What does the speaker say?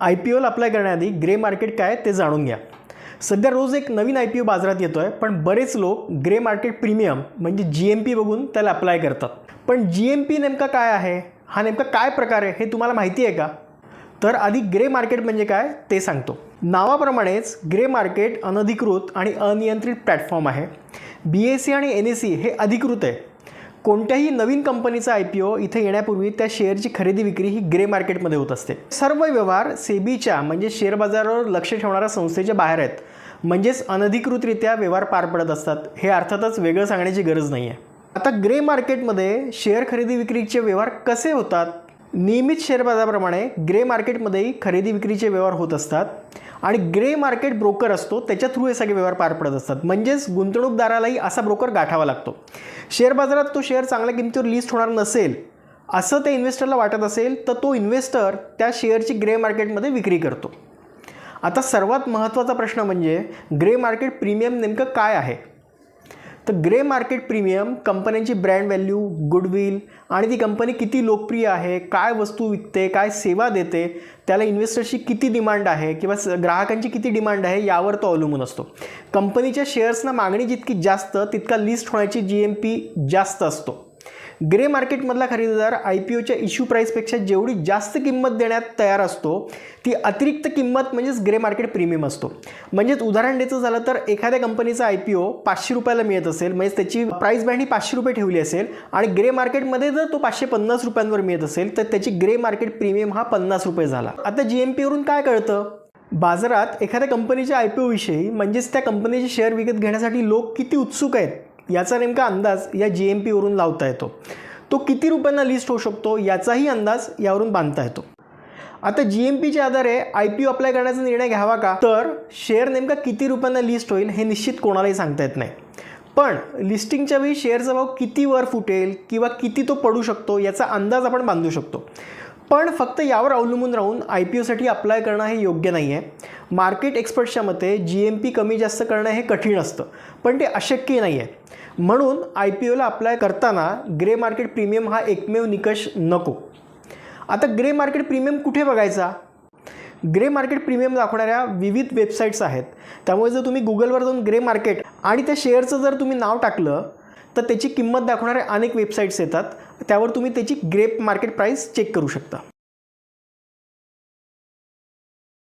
I P ओला apply करण्याआधी grey market काय ते जाणून घ्या. सध्या रोज एक नवीन आय पी ओ बाजारात येतो आहे पण बरेच लोक ग्रे मार्केट प्रीमियम म्हणजे जी एम पी बघून त्याला अप्लाय करतात. पण जी एम पी नेमका काय आहे? हा नेमका काय प्रकार आहे हे तुम्हाला माहिती आहे का? तर आधी ग्रे मार्केट म्हणजे काय ते सांगतो. नावाप्रमाणेच ग्रे मार्केट अनधिकृत आणि अनियंत्रित प्लॅटफॉर्म आहे. बी एस सी आणि एन एस सी हे अधिकृत आहे. कोणत्याही नवीन कंपनीचा आय पी ओ इथे येण्यापूर्वी त्या शेअरची खरेदी विक्री ही ग्रे मार्केटमध्ये होत असते. सर्व व्यवहार सेबीच्या म्हणजे शेअर बाजारावर लक्ष ठेवणाऱ्या संस्थेच्या बाहेर आहेत. म्हणजेच अनधिकृतरित्या व्यवहार पार पडत असतात. हे अर्थातच वेगळं सांगण्याची गरज नाही आहे आता ग्रे मार्केटमध्ये शेअर खरेदी विक्रीचे व्यवहार कसे होतात? नियमित शेअर बाजाराप्रमाणे ग्रे मार्केटमध्येही खरेदी विक्रीचे व्यवहार होत असतात. आणि ग्रे मार्केट ब्रोकर असतो त्याच्या थ्रू हे सगळे व्यवहार पार पडत असतात. म्हणजेच गुंतवणूकदारालाही असा ब्रोकर गाठावा लागतो. शेअर बाजारात तो शेअर चांगल्या किमतीवर लिस्ट होणार नसेल असं त्या इन्व्हेस्टरला वाटत असेल तर तो इन्व्हेस्टर त्या शेअरची ग्रे मार्केटमध्ये विक्री करतो. आता सर्वात महत्त्वाचा प्रश्न म्हणजे ग्रे मार्केट प्रीमियम नेमकं काय आहे? तर ग्रे मार्केट प्रीमियम कंपन्यांची ब्रँड व्हॅल्यू गुडविल आणि ती कंपनी किती लोकप्रिय आहे काय वस्तू विकते काय सेवा देते त्याला इन्व्हेस्टरची किती डिमांड आहे किंवा स- ग्राहकांची किती डिमांड आहे यावर तो अवलंबून असतो. कंपनीच्या शेअर्सना मागणी जितकी जास्त तितका लिस्ट होण्याची जी एम पी जास्त असतो. ग्रे मार्केटमधला खरेदीदार आय पी ओच्या इश्यू प्राईसपेक्षा जेवढी जास्त किंमत देण्यात तयार असतो ती अतिरिक्त किंमत म्हणजेच ग्रे मार्केट प्रीमियम असतो. म्हणजेच उदाहरण द्यायचं झालं तर एखाद्या कंपनीचा आय पी ओ पाचशे रुपयाला मिळत असेल म्हणजे त्याची प्राईस बँड ही पाचशे रुपये ठेवली असेल आणि ग्रे मार्केटमध्ये जर तो पाचशे पन्नास रुपयांवर मिळत असेल तर त्याची ग्रे मार्केट प्रीमियम हा पन्नास रुपये झाला. आता जी एम पीवरून काय कळतं? बाजारात एखाद्या कंपनीच्या आय पी ओविषयी म्हणजेच त्या कंपनीचे शेअर विकत घेण्यासाठी लोक किती उत्सुक आहेत? याचा नेमका अंदाज या जी एम पीवरून लावता येतो. तो किती रुपयांना लिस्ट होऊ शकतो याचाही अंदाज यावरून बांधता येतो. आता जी एम पीच्या आधारे आय पी ओ अप्लाय करण्याचा निर्णय घ्यावा का? तर शेअर नेमका किती रुपयांना लिस्ट होईल हे निश्चित कोणालाही सांगता येत नाही. पण लिस्टिंगच्या वेळी शेअरचा भाव किती वर फुटेल किंवा किती तो पडू शकतो याचा अंदाज आपण बांधू शकतो. पण फक्त यावर अवलंबून राहून आय पी ओसाठी अप्लाय करणं हे योग्य नाही आहे मार्केट एक्सपर्ट्सच्या मते जी एम पी कमी जास्त करणं हे कठीण असतं पण ते अशक्य नाही आहे म्हणून आय पी ओला अप्लाय करताना ग्रे मार्केट प्रीमियम हा एकमेव निकष नको. आता ग्रे मार्केट प्रीमियम कुठे बघायचा? ग्रे मार्केट प्रीमियम दाखवणाऱ्या विविध वेबसाईट्स आहेत. त्यामुळे जर तुम्ही गुगलवर जाऊन ग्रे मार्केट आणि त्या शेअरचं जर तुम्ही नाव टाकलं तर त्याची किंमत दाखवणाऱ्या अनेक वेबसाईट्स येतात. त्यावर तुम्ही त्याची ग्रेप मार्केट प्राईस चेक करू शकता.